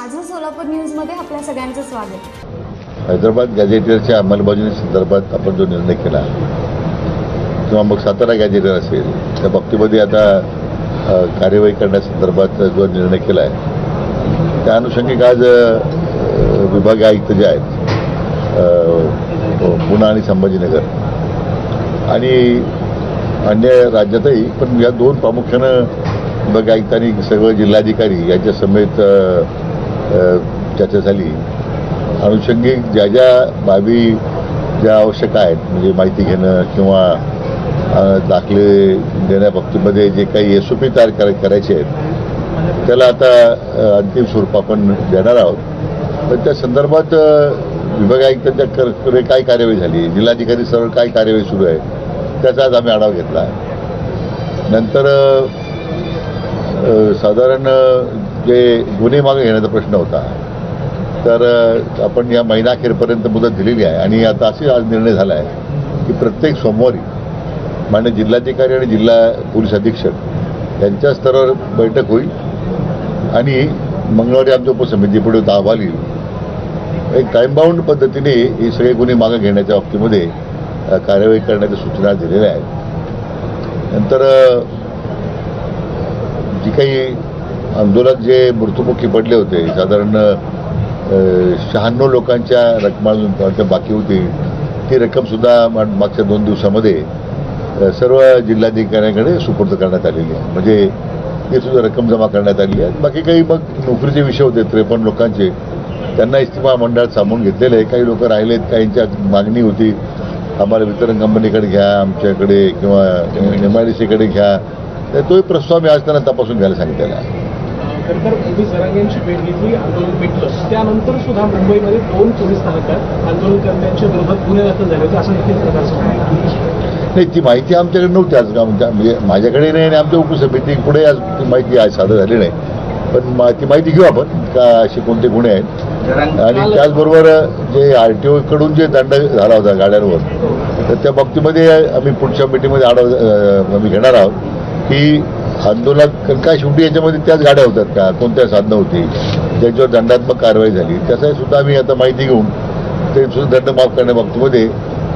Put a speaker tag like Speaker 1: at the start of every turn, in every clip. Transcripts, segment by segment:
Speaker 1: माझं सोलापूर न्यूजमध्ये आपल्या सगळ्यांचं स्वागत.
Speaker 2: हैदराबाद गॅझेटियरच्या अंमलबजावणी संदर्भात आपण जो निर्णय केला किंवा मग सातारा गॅझेटर असेल त्या बाबतीमध्ये आता कार्यवाही करण्यासंदर्भात जो निर्णय केला आहे त्या अनुषंगिक आज विभागीय आयुक्त जे आहेत अ, हो, पुणे आणि संभाजीनगर आणि अन्य राज्यातही पण या दोन प्रामुख्यानं विभागीय आयुक्तांनी सर्व जिल्हाधिकारी यांच्या समेत चर्चा झाली. अनुषंगिक ज्या ज्या बाबी ज्या आवश्यक आहेत म्हणजे माहिती घेणं किंवा दाखले देण्याबाबतीमध्ये जे काही एस ओ पी तयार कर करायचे आहेत त्याला आता अंतिम स्वरूप आपण देणार आहोत. पण त्या संदर्भात अ, विभाग आयुक्तांच्या कडे काय कार्यवाही झाली? जिल्हाधिकारी सर्व काय कार्यवाही सुरू आहे? त्याचा आज आम्ही आढावा घेतला नंतर साधारण जे गुन्हे मागे घेण्याचा प्रश्न होता. तर आपण या महिनाखेरपर्यंत मुदत दिलेली आहे आणि आता असे आज निर्णय झाला आहे की प्रत्येक सोमवारी मान्य जिल्हाधिकारी आणि जिल्हा पोलीस अधीक्षक यांच्या स्तरावर बैठक होईल आणि मंगळवारी आमच्या उपसमिती पुढे अहवाल येईल. एक टाईमबाऊंड पद्धतीने हे सगळे गुन्हे मागे घेण्याच्या बाबतीमध्ये कार्यवाही करण्याच्या सूचना दिलेल्या आहेत. नंतर जी काही आंदोलनात जे मृत्युमुखी पडले होते साधारण शहाण्णव लोकांच्या रकमा बाकी होती ती रक्कमसुद्धा मा- मागच्या दोन दिवसामध्ये सर्व जिल्हाधिकाऱ्यांकडे सुपूर्द करण्यात आलेली आहे म्हणजे ती सुद्धा रक्कम जमा करण्यात आलेली आहे बाकी काही मग नोकरीचे विषय होते त्रेपन्न लोकांचे त्यांना इस्तिमा मंडळात सामावून घेतलेले आहे काही लोक राहिलेत काहींच्या मागणी होती आम्हाला वितरण कंपनीकडे घ्या आमच्याकडे किंवा एम आय डी सीकडे घ्या तर तोही प्रस्ताव मी आज त्यांना तपासून घ्यायला सांगितलेला आहे
Speaker 3: खरं तर पोलीस जरांग्यांची भेट घेतली आंदोलन पेटलं. त्यानंतर सुद्धा मुंबईमध्ये दोन पोलीस स्थानकात आंदोलनकर्त्यांच्या विरोधात गुन्हे दाखल झाले होते असं देखील प्रकार समोर आला.
Speaker 2: नाही ती माहिती आमच्याकडे नव्हती आज का म्हणजे म्हणजे माझ्याकडे नाही आणि आमच्या उपसमिती पुढे आज ती माहिती आज सादर झाली नाही. पण मा- ती माहिती घेऊ आपण का असे कोणते गुन्हे आहेत. आणि त्याचबरोबर जे आर टी ओकडून जे दंड झाला होता गाड्यांवर तर त्या बाबतीमध्ये आम्ही पुढच्या मीटिंगमध्ये आढावा आम्ही घेणार आहोत. की आंदोलनात काय शेवटी याच्यामध्ये त्याच गाड्या होतात का? कोणत्या साधनं होती? ज्याच्यावर दंडात्मक कारवाई झाली. त्याचा सुद्धा आम्ही आता माहिती घेऊन ते सुद्धा दंड माफ करण्याबाबतीमध्ये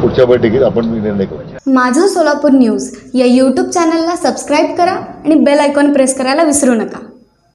Speaker 2: पुढच्या बैठकीत आपण निर्णय करू
Speaker 1: माझं सोलापूर न्यूज या यूट्यूब चॅनलला सबस्क्राईब करा आणि बेल आयकॉन प्रेस करायला विसरू नका.